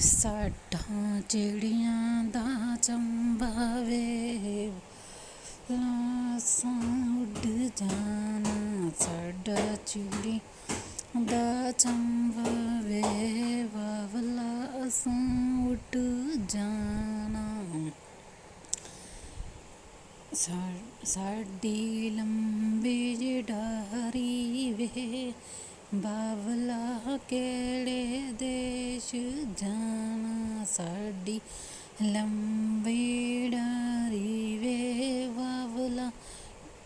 ਸਾਡਾ ਚਿੜੀਆਂ ਦਾ ਚੰਬਾ ਵੇ। ਲਾਸਾਂ ਉੱਡ ਜਾਣਾ ਸਾਡਾ ਚਿੜੀ ਦਾ ਚੰਬਾ ਵੇ। ਵਾਵਲਾ ਅਸਾਂ ਉੱਡ ਜਾਣਾ। ਸਾਡੀ ਲੰਬੀ ਜਡਾਰੀ ਵੇ। ਬਾਵਲਾ ਦੇ ਦੇਸ਼ ਜਾਣਾ ਸਾਡੀ ਲੰਬੀ ਡਾਰੀ ਵੇ ਬਾਵਲਾ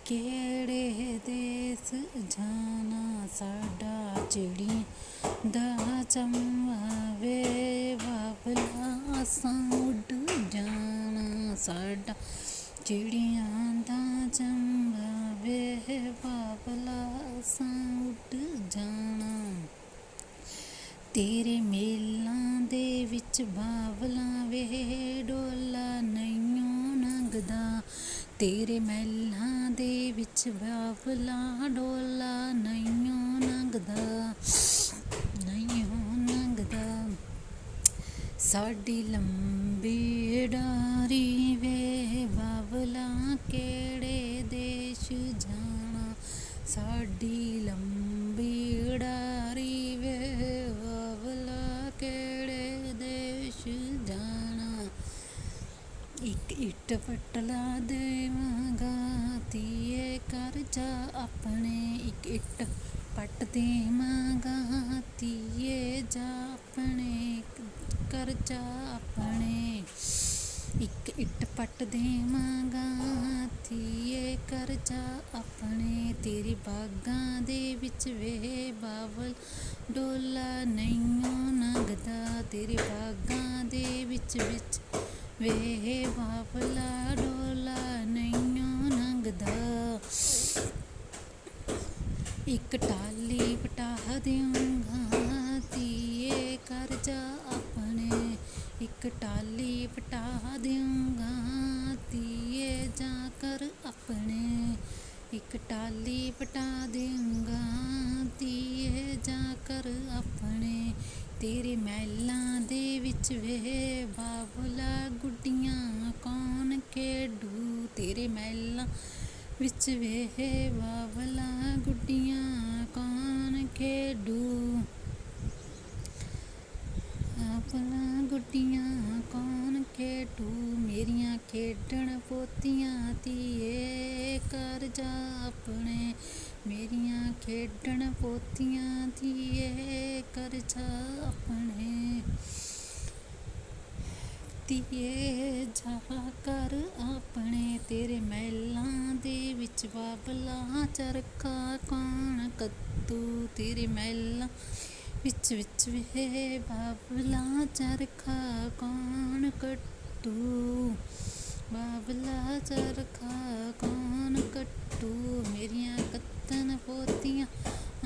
ਕਿਹੜੇ ਦੇਸ਼ ਜਾਣਾ, ਸਾਡਾ ਚਿੜੀ ਦਾ ਚੰਮਾ ਵੇ ਬਾਵਲਾ ਅਸਾਂ ਉੱਡ ਜਾਣਾ, ਸਾਡਾ ਚਿੜੀਆਂ ਦਾ ਚੰਬਾ ਵੇ ਬਾਬਲਾ ਅਸਾਂ ਉੱਡ ਜਾਣਾ। ਤੇਰੇ ਮੇਲਾਂ ਦੇ ਵਿੱਚ ਬਾਬਲਾ ਵੇ ਡੋਲਾ ਨਈਓ ਨੰਗਦਾ। ਤੇਰੇ ਮਹਿਲਾਂ ਦੇ ਵਿੱਚ ਬਾਬਲਾ ਡੋਲਾ ਨਈਓ ਨੰਗਦਾ। ਨਈਓ ਨੰਗਦਾ। ਸਾਡੀ ਲੰਬੀ ਡਾਰੀ ਵੇ ਬਾਬਲਾ ਕਿਹੜੇ ਦੇਸ਼ ਜਾਣਾ? ਸਾਡੀ ਲੰਬੀ ਡਾਰੀ ਇੱਟ ਪਟਲਾ ਦੇਵਾਂਗਾ ਤੀਏ ਕਰ ਜਾ ਆਪਣੇ ਇੱਕ ਇੱਟ ਪੱਟ ਦੇਵਾਂਗਾ ਤੀਏ ਜਾ ਆਪਣੇ ਕਰ ਜਾ ਆਪਣੇ ਇੱਕ ਇੱਟ ਪੱਟ ਦੇਵਾਂਗਾ ਤੀਏ ਕਰ ਜਾ ਆਪਣੇ ਤੇਰੀ ਬਾਗਾਂ ਦੇ ਵਿੱਚ ਵੇ ਬਾਵਲ ਡੋਲਾ ਨਈਓ ਨੰਗਦਾ, ਤੇਰੀ ਬਾਗਾਂ ਦੇ ਵਿੱਚ ਵਿੱਚ ਵੇ ਬਾਵਲਾ ਡੋਲਾ ਨਈਓ ਨੰਗਦਾ। ਇੱਕ ਟਾਲੀ ਪਟਾ ਦਿਉਂਗਾ ਤੀਏ ਕਰ ਜਾ ਆਪਣੇ। ਇੱਕ ਟਾਲੀ ਪਟਾ ਦਿਉਂਗਾ ਤੀਏ ਜਾ ਕਰ ਆਪਣੇ। ਇੱਕ ਟਾਲੀ ਪਟਾ ਦਿਉਂਗਾ ਤੀਏ ਜਾ ਕਰ ਆਪਣੇ। ਤੇਰੇ ਮਹਿਲਾਂ ਦੇ ਵਿੱਚ ਵੇ ਵਿੱਚ ਵੇਹੇ ਬਾਬਲਾ ਗੁੱਡੀਆਂ ਕੌਣ ਖੇਡੂ। ਆਪਣਾ ਗੁੱਡੀਆਂ ਕੌਣ ਖੇਡੂ, ਮੇਰੀਆਂ ਖੇਡਣ ਪੋਤੀਆਂ ਧੀਏ, ਕਰ ਜਾ ਆਪਣੇ। ਮੇਰੀਆਂ ਖੇਡਣ ਪੋਤੀਆਂ ਧੀਏ, ਕਰ ਜਾ ਆਪਣੇ। ਧੀਏ ਜਾ ਕਰ ਆਪਣੇ ਤੇਰੇ ਮਹਿਲਾਂ ਦੇ ਵਿੱਚ ਬਾਬਲਾ ਚਰਖਾ ਕੌਣ ਕੱਤੂ ਤੇਰੇ ਮਹਿਲਾਂ ਵਿੱਚ ਵਿੱਚ ਵੇ ਬਾਬਲਾ ਚਰਖਾ ਕੌਣ ਕੱਟੂ ਬਾਬਲਾ ਚਰਖਾ ਕੌਣ ਕੱਟੂ ਮੇਰੀਆਂ ਕੱਤਨ ਪੋਤੀਆਂ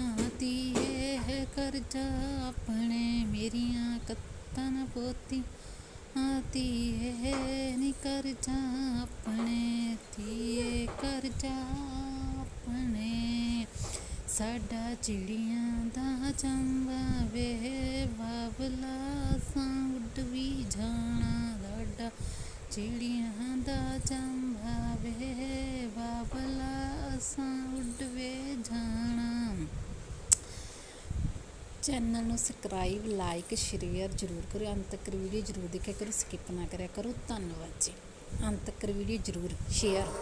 ਆਤੀਏ ਕਰ ਜਾ ਆਪਣੇ ਮੇਰੀਆਂ ਕੱਤਨ ਪੋਤੀ ਆਤੀਏ ਨੀ ਕਰ ਜਾ ਆਪਣੇ, ਧੀਏ ਕਰ ਜਾ ਆਪਣੇ। ਸਾਡਾ ਚਿੜੀਆਂ ਦਾ ਚੰਬਾ ਵੇ, ਬਾਬਲਾ ਸਾਂ ਉੱਡ ਵੀ ਜਾਣਾ। ਸਾਡਾ ਚਿੜੀਆਂ ਦਾ ਚੰਬਾ ਵੇ ਬਾਬਲਾ ਸਾਂ ਉੱਡ ਵੇ ਜਾਣਾ ਚੈਨਲ ਨੂੰ ਸਬਸਕ੍ਰਾਈਬ ਲਾਈਕ ਸ਼ੇਅਰ ਜ਼ਰੂਰ ਕਰੋ ਅੰਤ ਤੱਕ ਵੀਡੀਓ ਜ਼ਰੂਰ ਦੇਖਿਆ ਕਰੋ। ਸਕਿਪ ਨਾ ਕਰਿਆ ਕਰੋ। ਧੰਨਵਾਦ ਜੀ। ਅੰਤ ਤੱਕ ਵੀਡੀਓ ਜ਼ਰੂਰ ਸ਼ੇਅਰ